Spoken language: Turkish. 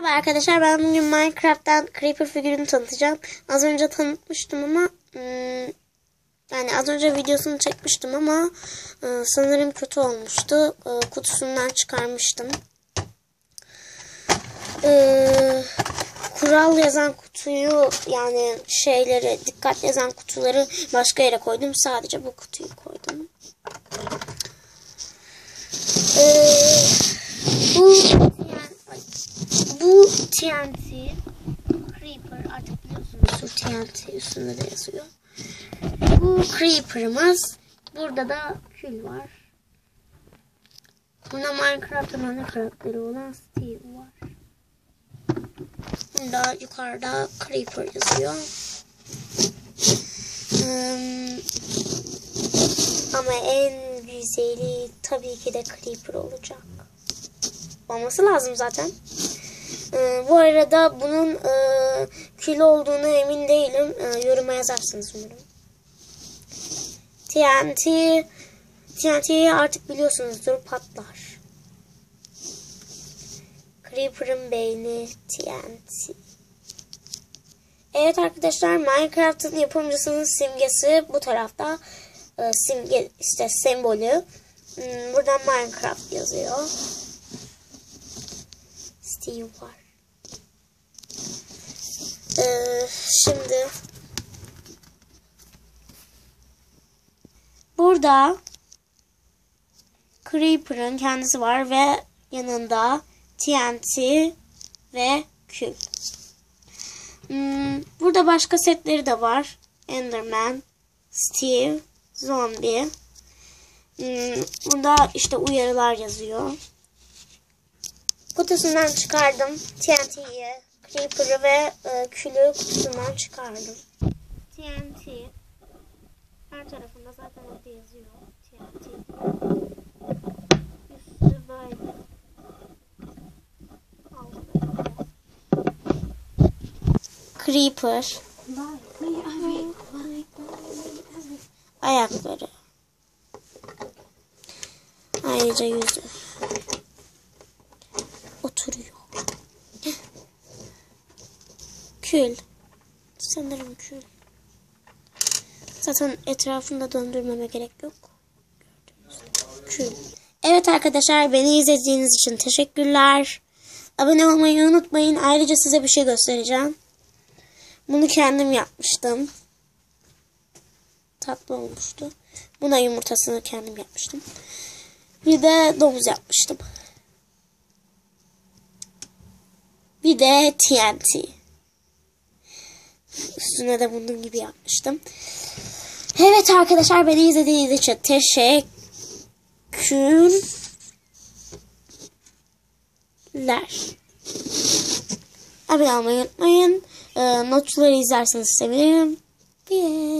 Merhaba arkadaşlar ben bugün Minecraft'tan Creeper figürünü tanıtacağım. Az önce tanıtmıştım ama hmm, yani az önce videosunu çekmiştim ama e, sanırım kötü olmuştu. E, kutusundan çıkarmıştım. E, kural yazan kutuyu yani şeyleri dikkat yazan kutuları başka yere koydum. Sadece bu kutuyu koydum. E, bu yani, ay, bu TNT Creeper artık biliyorsunuz TNT üstünde de yazıyor. Bu Creeper'ımız. Burada da kül var. Burada Minecraft'ın ana karakteri olan Steve var. Burada yukarıda Creeper yazıyor. Hmm, ama en güzeli tabii ki de Creeper olacak. Olması lazım zaten. Ee, bu arada bunun e, kül olduğunu emin değilim. E, yoruma yazarsınız umarım. TNT TNT'yi artık biliyorsunuzdur patlar. Creeper'ın beyni TNT. Evet arkadaşlar Minecraft'ın yapımcısının simgesi bu tarafta. E, simge işte sembolü. Hmm, buradan Minecraft yazıyor. Steve var. Ee, şimdi burada Creeper'ın kendisi var ve yanında TNT ve kül. Hmm, burada başka setleri de var. Enderman, Steve, Zombie. Hmm, burada işte uyarılar yazıyor. Kutusundan çıkardım TNT'yi, Creeper'ı ve e, külü kutusundan çıkardım. TNT her tarafında zaten orada yazıyor TNT. Üstü böyle. Creeper. Ayakları. Ayrıca yüzü. Kül. Sanırım kül. Zaten etrafında döndürmeme gerek yok. Kül. Evet arkadaşlar beni izlediğiniz için teşekkürler. Abone olmayı unutmayın. Ayrıca size bir şey göstereceğim. Bunu kendim yapmıştım. Tatlı olmuştu. Buna yumurtasını kendim yapmıştım. Bir de domuz yapmıştım. Bir de TNT. Üstüne de bunun gibi yapmıştım. Evet arkadaşlar beni izlediğiniz için teşekkürler. Abone olmayı unutmayın. Ee, notları izlerseniz sevinirim. Yes.